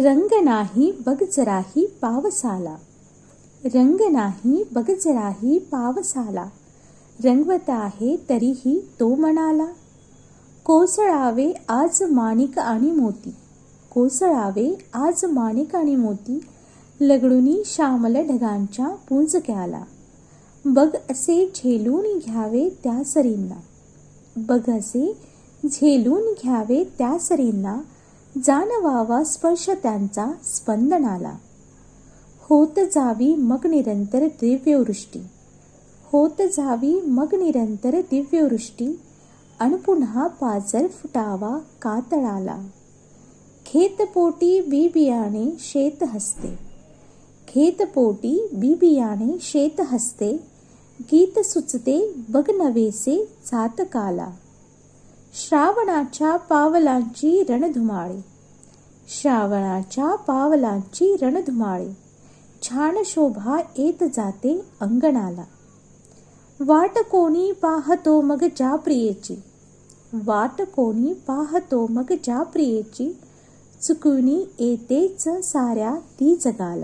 रंग नाही बघ जराही पावसाला. रंग नाही बघ जराही पावसाला. रंगवत आहे तरीही तो म्हणाला कोसळावे आज माणिक आणि मोती. कोसळावे आज माणिक आणि मोती. लगडुनी श्यामल ढगांच्या पुंजक्याला. बघ असे झेलून घ्यावे त्या सरींना. बघ असे झेलून घ्यावे त्या सरींना. जाणवावा स्पर्श त्यांचा स्पंदनाला. होत जावी मग निरंतर दिव्यवृष्टी. होत जावी मग निरंतर दिव्यवृष्टी. अन पुन्हा पाजर फुटावा कातळाला. खेतपोटी बी बियाणे शेत हसते. खेतपोटी बी बियाणे शेत हसते. गीत सुचते बघ नवेसे जातकाला श्रावणाच्या पावलांची रणधुमाळे. श्रावणाच्या पावलांची रणधुमाळे. छान शोभा येत जाते अंगणाला. वाट कोणी पाहतो मग ज्या प्रियेची? वाट कोणी पाहतो मग ज्या प्रियेची? चुकुनी येतेच साऱ्या ती जगाला